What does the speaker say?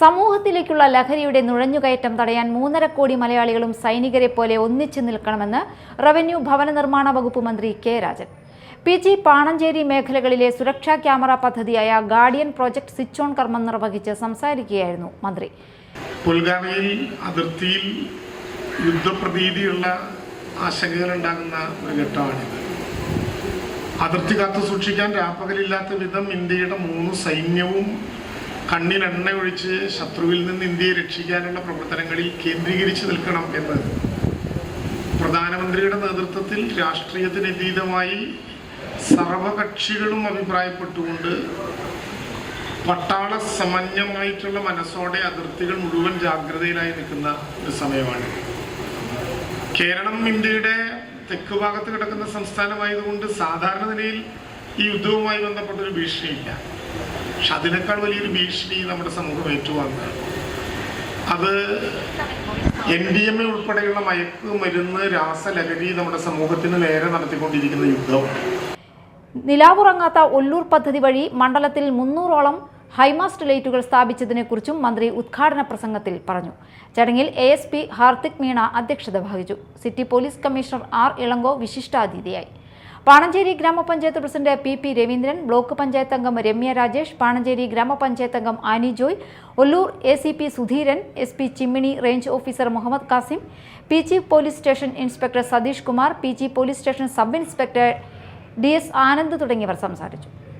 സമൂഹത്തിലേക്കുള്ള ലഹരിയുടെ നുഴഞ്ഞുകയറ്റം തടയാൻ മൂന്നര കോടി മലയാളികളും സൈനികരെ പോലെ ഒന്നിച്ചു നിൽക്കണമെന്ന് റവന്യൂ ഭവന നിർമ്മാണ വകുപ്പ് മന്ത്രി K Rajan. P G Panancheri മേഖലകളിലെ സുരക്ഷാ ക്യാമറ പദ്ധതിയായ ഗാർഡിയൻ പ്രോജക്ട് സ്വിച്ച് ഓൺ കർമ്മം നിർവഹിച്ച് സംസാരിക്കുകയായിരുന്നു മന്ത്രി. പുൽഗാമയിൽ അതിർത്തിയിൽ യുദ്ധപ്രതീതിയുള്ള ആശങ്കകളുണ്ടാകുന്ന ഒരു ഘട്ടമാണിത്. അതിർത്തി കാത്തു സൂക്ഷിക്കാൻ രാപ്പകലില്ലാത്ത വിധം ഇന്ത്യയുടെ മൂന്ന് സൈന്യവും കണ്ണിൽ എണ്ണ ഒഴിച്ച് ശത്രുവിൽ നിന്ന് ഇന്ത്യയെ രക്ഷിക്കാനുള്ള പ്രവർത്തനങ്ങളിൽ കേന്ദ്രീകരിച്ച് നിൽക്കണം എന്ന്. പ്രധാനമന്ത്രിയുടെ നേതൃത്വത്തിൽ രാഷ്ട്രീയത്തിനതീതമായി സർവകക്ഷികളും അഭിപ്രായപ്പെട്ടുകൊണ്ട് പട്ടാള സമന്വയമായിട്ടുള്ള മനസ്സോടെ അതിർത്തികൾ മുഴുവൻ ജാഗ്രതയിലായി നിൽക്കുന്ന ഒരു സമയമാണ്. കേരളം ഇന്ത്യയുടെ തെക്ക് ഭാഗത്ത് കിടക്കുന്ന സംസ്ഥാനമായതുകൊണ്ട് സാധാരണ നിലയിൽ ഈ യുദ്ധവുമായി ബന്ധപ്പെട്ടൊരു ഭീഷണിയില്ല. പക്ഷെ അതിനേക്കാൾ വലിയൊരു ഭീഷണി നമ്മുടെ സമൂഹം ഏറ്റുവാങ്ങുകയാണ്. അത് എൻ ഡി എം എ ഉൾപ്പെടെയുള്ള മയക്ക് മരുന്ന് രാസലഹരി നമ്മുടെ സമൂഹത്തിന് നേരെ നടത്തിക്കൊണ്ടിരിക്കുന്ന യുദ്ധമാണ് നിലാവുറങ്ങാത്ത ഒല്ലൂർ പദ്ധതി വഴി മണ്ഡലത്തിൽ മുന്നൂറോളം ഹൈമാസ്റ്റ് ലൈറ്റുകൾ സ്ഥാപിച്ചതിനെക്കുറിച്ചും മന്ത്രി ഉദ്ഘാടന പ്രസംഗത്തിൽ പറഞ്ഞു. ചടങ്ങിൽ A S P Hardik Meena അധ്യക്ഷത വഹിച്ചു. City police commissioner R Ilango വിശിഷ്ടാതിഥിയായി. Panancheri ഗ്രാമപഞ്ചായത്ത് president P P Raveendran block panchayat അംഗം രമ്യ രാജേഷ് പാണഞ്ചേരി ഗ്രാമപഞ്ചായത്ത് അംഗം Annie Joy Ollur A C P Sudheeran S P Chimmini range officer Muhammad Kasim P G police station inspector Satheesh Kumar P G police station sub inspector D S Anand തുടങ്ങിയവർ സംസാരിച്ചു.